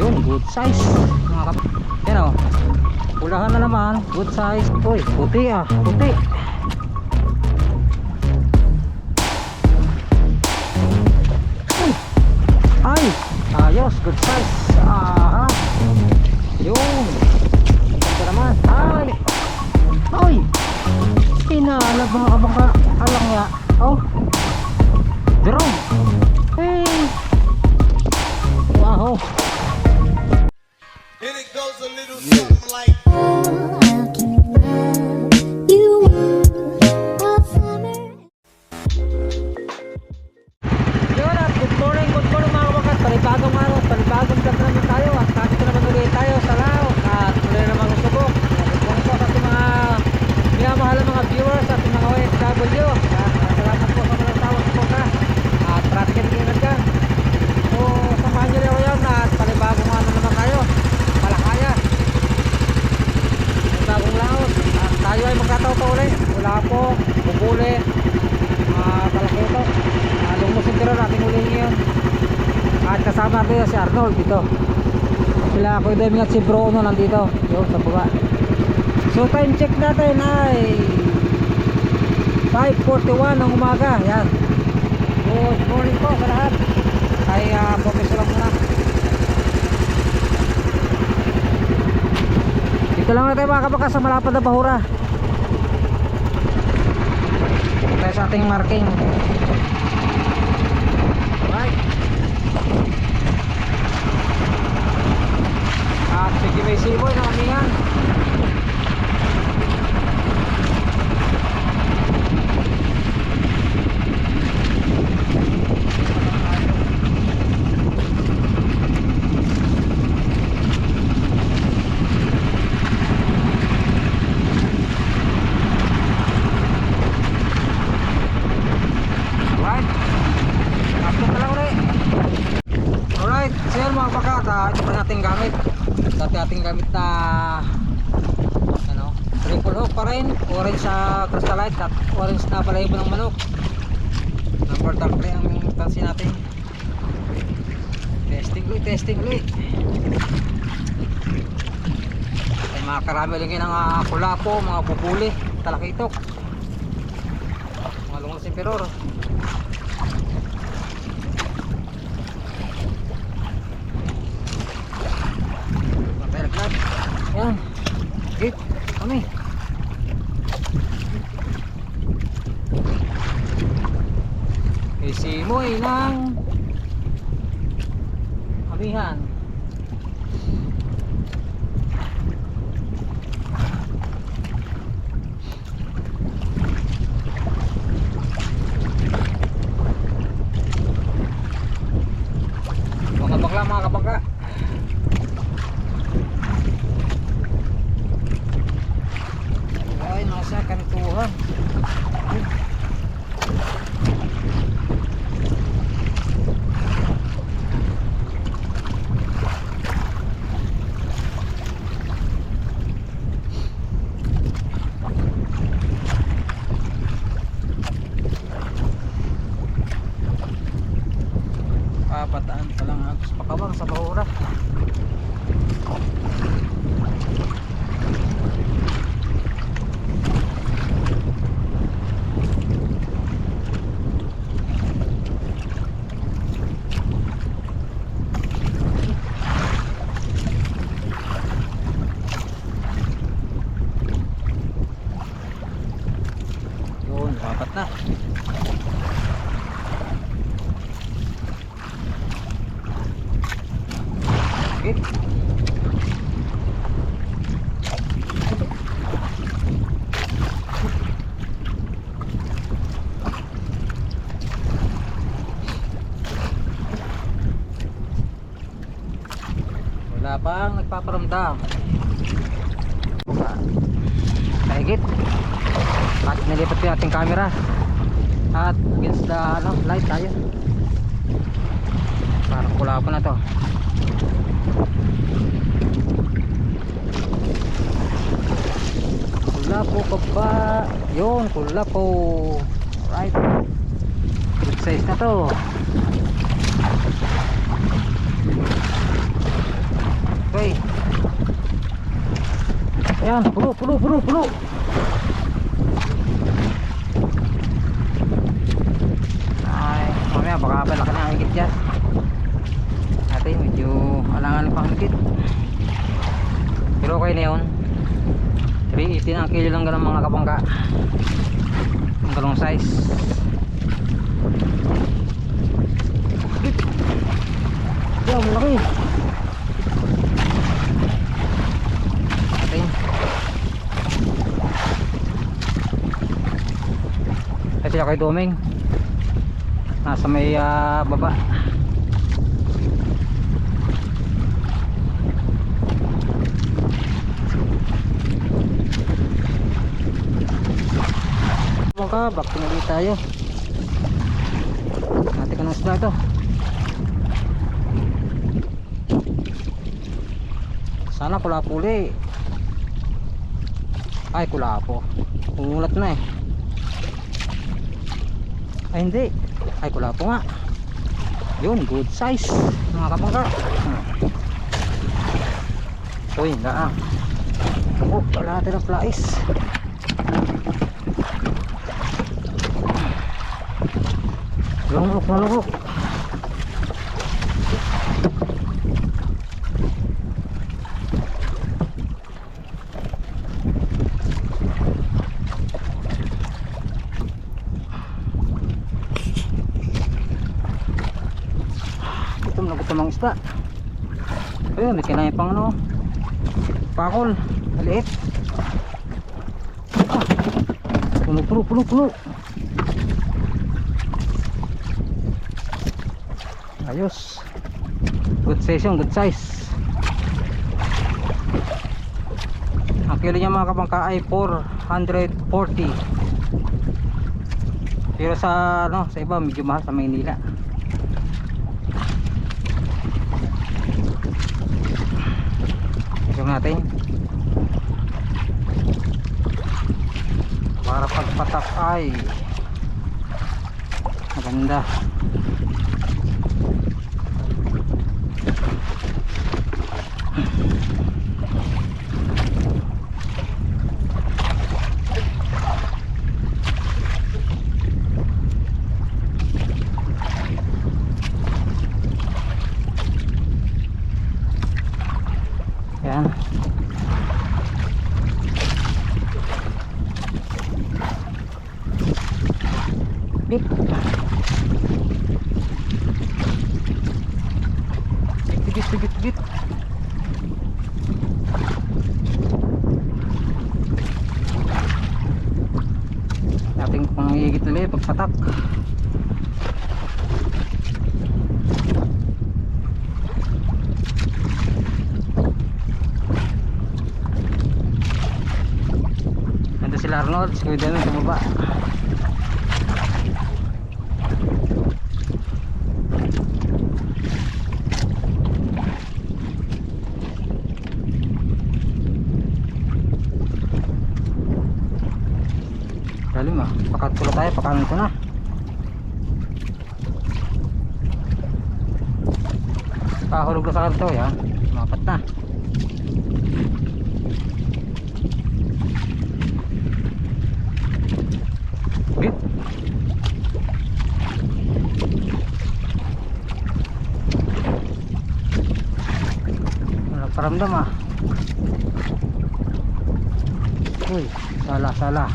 Yun, good size. Mga kap... Yan o. Pulahan na naman. Good size. Uy, puti ah. Puti. Ay, ayos. Good size. Aha. Yun. Ganda naman. Ay. Ay. Pinalag mga kabangka. Alang ya. Oh. Drone. Hey. Wow. And it goes yung at si Bruno nandito. Yun sa baba. So time check natin ay 5.41 ng umaga. Yan. Good morning po sa lahat. Ay uh, focus lang muna. Dito lang na tayo mga kabaka sa malapad na bahura. Tayo sa ating marking. Right sige may siboy na kami yan right Tapos na lang ulit Alright, so yun mga bakat, ah, ito pa nating gamit. Dati ating gamit na ano, triple hook pa rin, orange sa crystallite at orange na balahibo ng manok. Number tag rin ang tansi natin. Testing ulit, testing ulit. Ay mga karami ulit ng uh, kulapo, mga pupuli, talakitok. Mga lungas imperor. Yan. Git. Kami. Isimoy ng amihan. Mga bakla, mga kabangka. Ay, nasa kantuhan. Papataan pa lang ako sa pakawang sa bahura. Yun, apat na. Okay. Wala pang nagpaparamdam. Kahigit. At nilipat yung ating camera. At against the ano, light tayo. Parang kulapo na to. Kulapo pa ba? Yun, kulapo. Right. Big size na to. Yan, puno, puno, puno, puno. Ay, mamaya baka palaki na ang higit dyan. Natin, medyo alangan pa ang higit. Pero okay na yun. 380 ang kilo lang ganun mga kabangka. Ang galong size. Yan, malaki. Natin. Kasi ako kay Doming. Nasa may ah, baba. Mga back to ulit tayo. Natin ka ng isda ito. Sana kula-puli. Ay, kulapo. Umulat na eh. Ay, hindi. Ay, kulapo nga. Yun, good size. Mga kapangka. Uy, na ah. Oh, wala natin ang flies. Lumuk, lumuk. Gutom na gutom ang isda. Ayun, may kinain pang ano. Pakol. Maliit. Ah, puno, puno, puno, puno. Ayos. Good session, good size. Ang kilo niya mga kabangka ay 440. Pero sa ano, sa iba medyo mahal sa Maynila. Ito natin. Para pagpatak ay maganda. Bit, bit, bit, bit. Ating pangigit ulit pagpatak. Nandun sila Kuya Dano sa baba. Lalim ah, pakat pula tayo, pakanan ko na. Kahulog na sa kanto yan, mapat na. Paramdam ah. Uy, salah salah.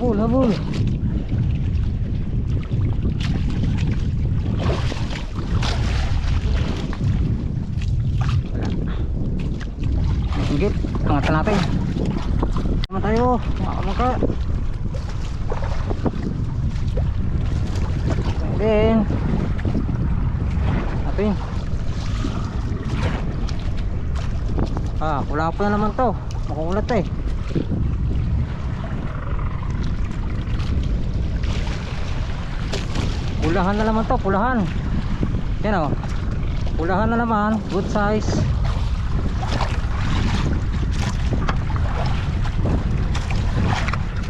Habol, habol. Wala. Higit, angatan natin. Naman tayo, mga kamangka. Then, natin. Ah, wala pa na naman to. Makulat eh. Pulahan na naman to, pulahan. Yan o. Pulahan na naman, good size.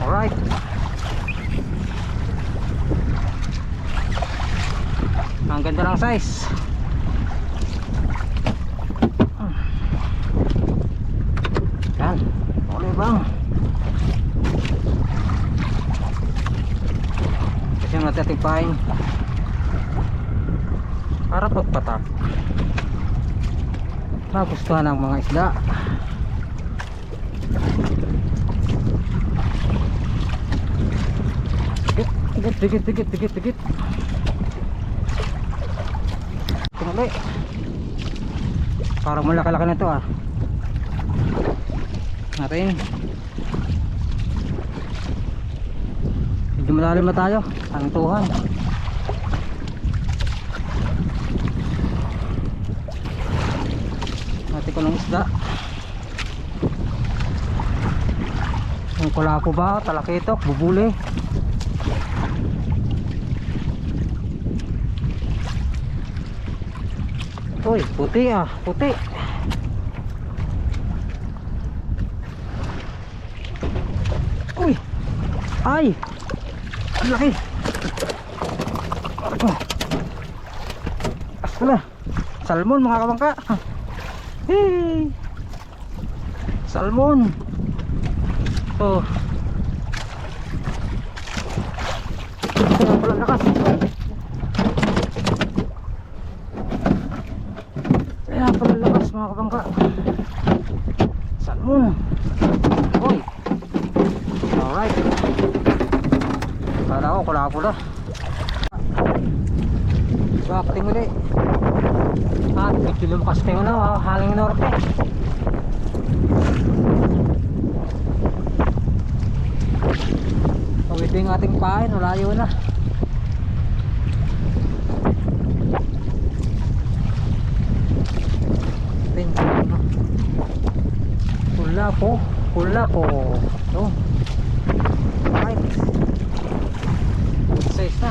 Alright. Ang ganda ng size. Yung natatipain para pagpatak magustuhan ng mga isda Dikit, dikit, dikit, dikit, dikit. Tumuli. Parang malaki-laki na to ah. Natin. Medyo malalim na tayo. Tantuhan. Natin ko ng isda. Yung kulako ba? Talakitok, bubuli. Uy, puti ah, puti. Uy. Ay. Ang laki. Oh. Na. Salmon mga kabangka. Hey. Salmon. Oh. Pala lakas. Kaya pala lakas mga kabangka. Salmon. Hoy. Alright. Kala ko kula Bakting uli. Ah, medyo lumakas tayo na. ah, Haling norte. Pawid yung ating pain. Malayo na. Pula po. Pula po. No. Right. Size na.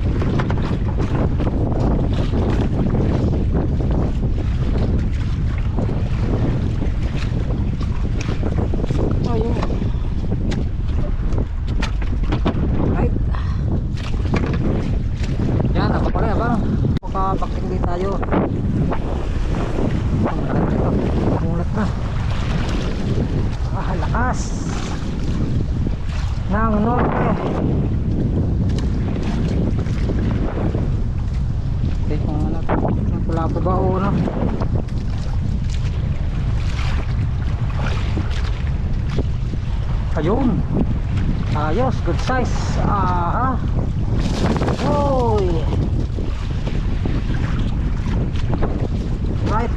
Ayun. Right. Yan, ako pala ba? Makapakting din tayo. Ang lakas nito. Mulat na. Ah, lakas. Ng norte. Okay, kung ano to. Yung pula pa ba o ano? Ayun. Ayos, good. Aha. Oy. Right.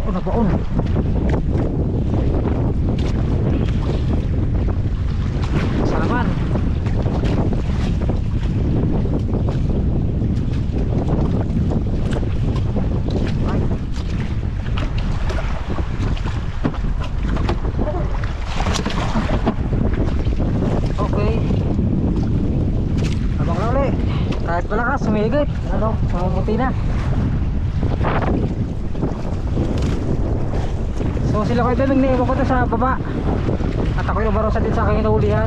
Baon na baon. Isa naman. Right. Okay. Abang loli. Kahit malakas, sumigit. Ano, mamumuti na. So sila ko ito nagniiwan ko to sa baba. At ako yung barosa din sa aking inuulihan.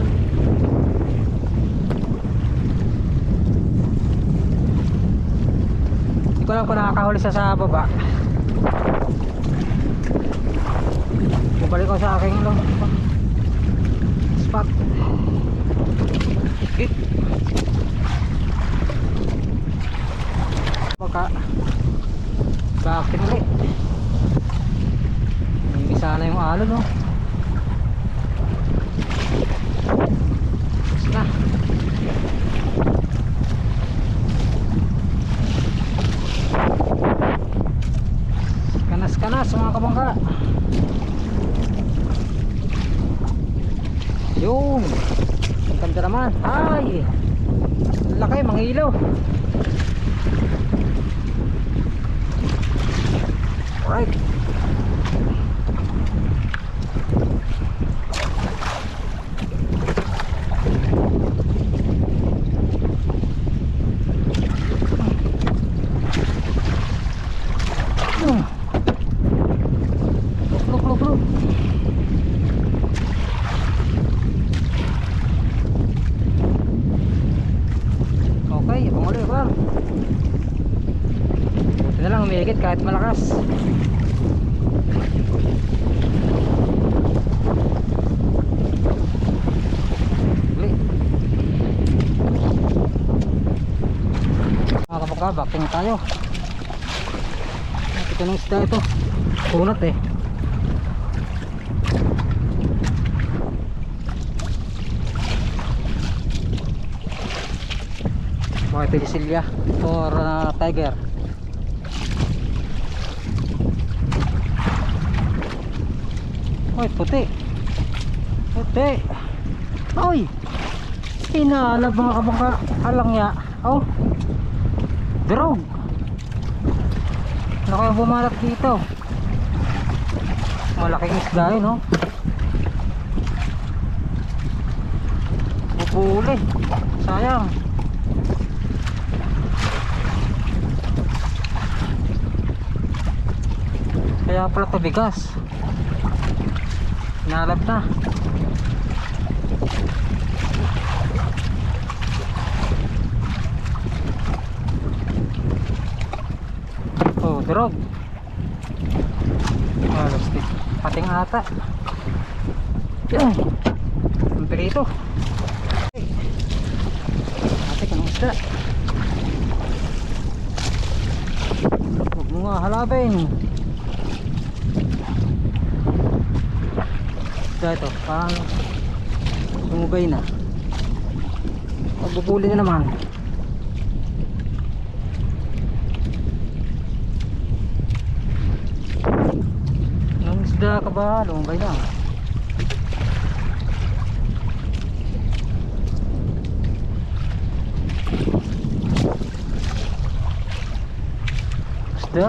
Hindi ko alam kung nakakahuli siya sa baba. Bumalik ko sa aking ano, spot. Hit. Baka bakit ulit? Sana yung alon no. Tapos na. Kanas kanas mga kabangka. Yun. Ang ganda naman. Ay. Ang laki mga ilaw. Alright. Hmm. Look, look, look. mahigit kahit malakas. Uli. Mga kapaka, backing tayo. Ito ng isda ito. Kunat eh. Mga ito Silya or uh, Tiger. Ay, puti. Puti. Ay! Inaalab mga kabangka. Alang ya. Oh. Drog. Ano kaya bumalat dito? Malaking isda yun, oh. Pupuli. Sayang. Kaya pala ito bigas. Nalab na. Drog. Ah, lustig. Pating ata. Yan. Ang pirito. Ate, kanong isda. Huwag mo nga halapin. Isda ito, parang sumubay na. Pagbubuli na naman. Nang isda ka ba? Lumabay na. Isda.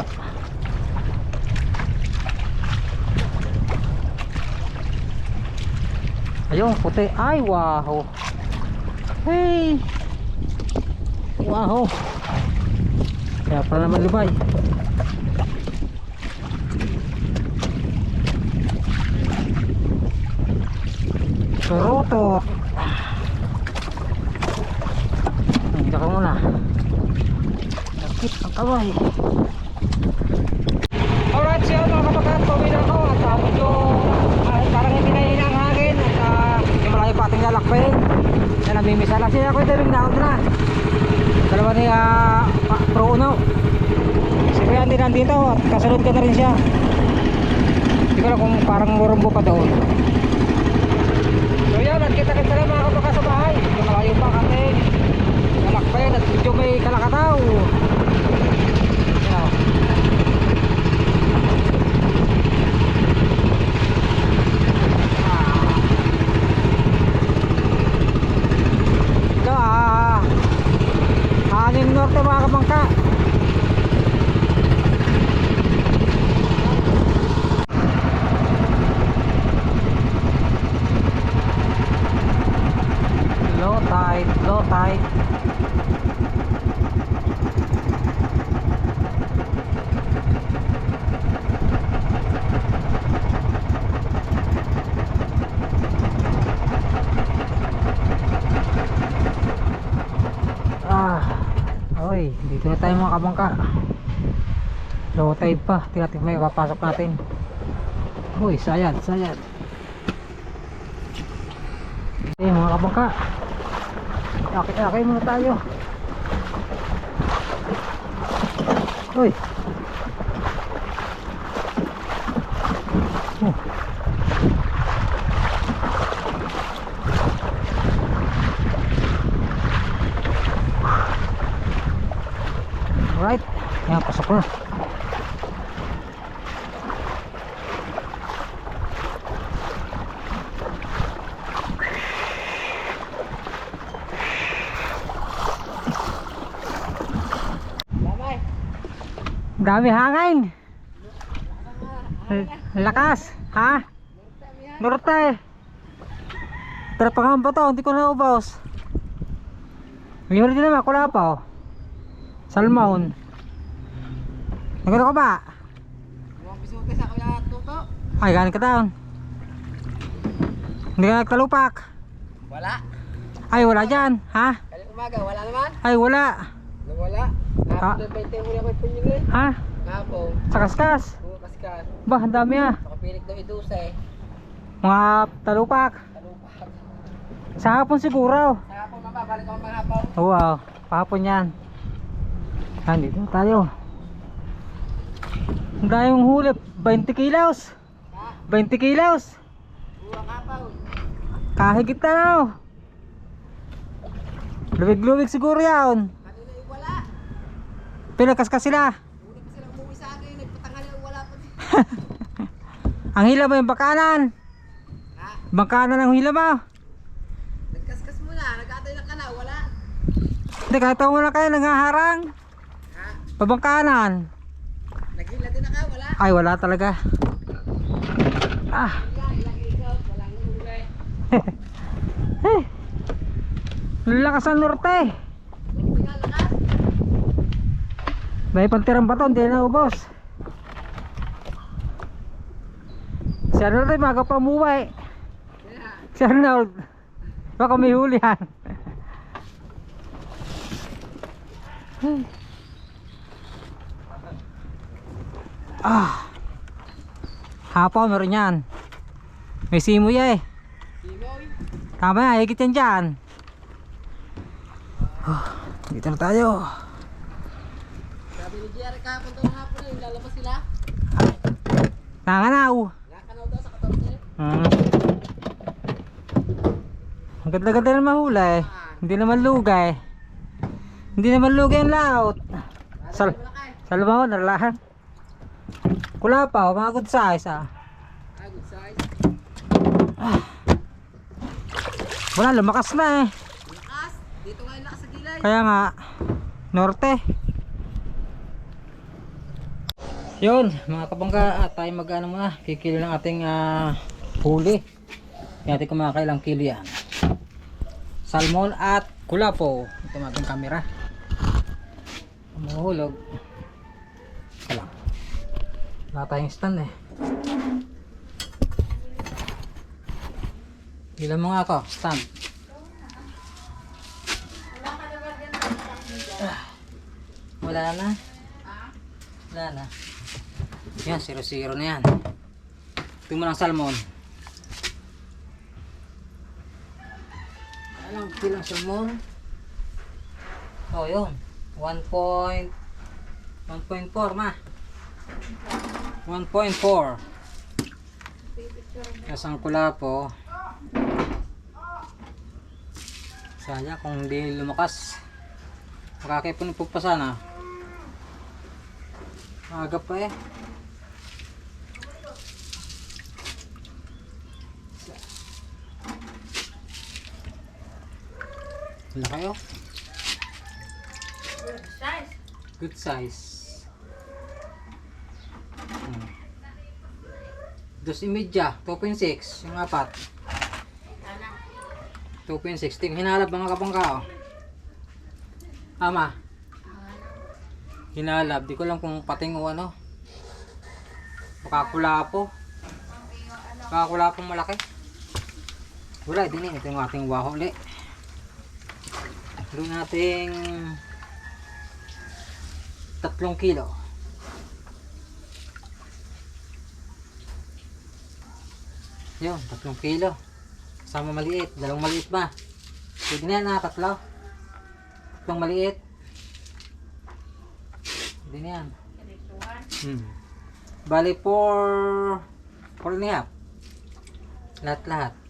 Ayun, puti. Ay, wow. Hey. Wow. Kaya pala naman lumay. Suruto. Hindi ka muna. Sakit ang kamay. Alright, siya mga kapatid, pauwi na ako at uh, medyo ah, parang hindi na ang hangin at uh, yung malayo pa ating lalakbayin. Yan, namimisa lang siya ako ito rin naon na. Dalawa ni uh, Pro Uno. Si Kuya Andy nandito at kasunod ko na rin siya. Hindi ko alam kung parang murumbo pa doon. So yun, nagkita-kita na mga kapaka sa bahay. Malayo pa lalakbayin at medyo may kalakataw. Yan. Ito ah Hangin norte mga kabangka Low tide, low tide Ah, oy, dito na tayo mga kabangka. Low tide pa, tingnan natin may papasok natin. Uy, sayad, sayad. Eh mga kabangka. Aki-aki muna tayo. Uy. Oh. Alright. Yan, pasok na. Dami hangin. Lakas, ha? Norte. Trapangan pa to, hindi ko na ubaws. Mayroon din naman, kula pa oh. Salmon. Nagano ka ba? Ay, galing ka taon. Hindi ka nagtalupak. Wala. Ay, wala dyan, ha? Kaya umaga, wala naman. Ay, wala. Ah. 20 huli ako yung punyong eh. Ha? Kahapon, Sa kaskas. puro kaskas. Ba, ang dami ah. Nakapilik daw idusa eh. Mga talupak. Talupak. Sa hapon siguro. Sa hapon, mama, balik ako panghapon. Wow, pahapon yan. Nandito na tayo. Ang dami mong huli. 20 kilos. Ha? 20 kilos. Puro kahapon. Kahigit na. Luwig-luwig siguro yan. Kanina yung wala. Pinagkaskas sila. Hindi pa sila umuwi sa akin. Nagpatangal yung wala pa din. Ang hila mo yung bakanan. Ha? Bakanan ang hila mo. Nagkaskas mo na. Nag-atay na ka na. Wala. Hindi, kahit ako wala kayo nangaharang. Ha? Pabangkanan. Naghila din na ka. Wala. Ay, wala talaga. Ah. Lalakas ang norte. May pantirang bato, hindi na ubos. Si Arnold ay maga pa umuwi. Si Arnold. Baka may huli yan. ah. Hapon, meron yan. May simoy eh. Simoy. Tama higit yan dyan. Oh, dito na tayo. Nanganaw. Nakakanaw daw sa 14. Hmm. Ang ganda-ganda na mahula eh. Hindi naman lugay. Hindi naman lugay ang laot. Sal eh. Salbaho na lahat. Kula pa, mga good size ah. Ah, good size. Wala, lumakas na eh. Lakas. Dito nga yung lakas sa gilay. Kaya nga, norte. Yun, mga kabangga, at tayo mag-ano muna, kikilo ng ating ah, huli. Yung ating kumakailang kilo yan. Salmon at kulapo. Ito ang ating camera. Mahulog. Ito lang. Wala tayong stand eh. Ilan mo nga ako, stand. Wala na. Wala na. Yan, 0-0 na yan. Ito mo ng salmon. Anong kilang salmon? Oh, yun. 1 point... 1.4 ma. 1.4. Kasang kulapo. Sayang kung hindi lumakas. Makakipon po pa sana. Aga pa eh. Wala kayo? Good size. Hmm. Dos imedya, 2.6, yung apat. 2.6, ting hinalap mga kabangka oh. Ama. Hinalab, di ko lang kung pating o ano. Makakulapo. Makakulapong malaki. Wala, din eh. Ito yung ating waho ulit. Doon nating tatlong kilo. Yun, tatlong kilo. Kasama maliit. Dalawang maliit ba? Pwede na ha, tatlo. Tatlong maliit. Pwede na yan. Hmm. Bali, 4 4 and a half. Lahat-lahat.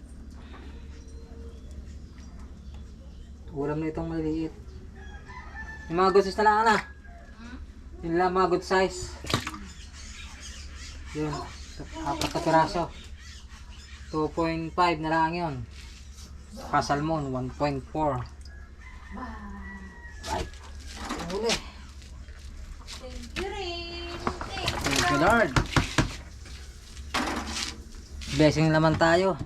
Ulam na itong maliit. Yung mga good size na lang, ana. Yun lang mga good size. Yun. Apat na piraso. 2.5 na lang yun. Pasalmon, 1.4. Right. Huli. Thank you, Lord. Blessing naman tayo.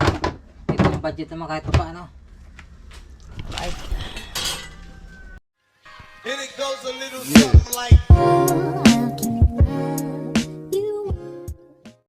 Ito yung budget naman kahit pa paano. And it goes a little something like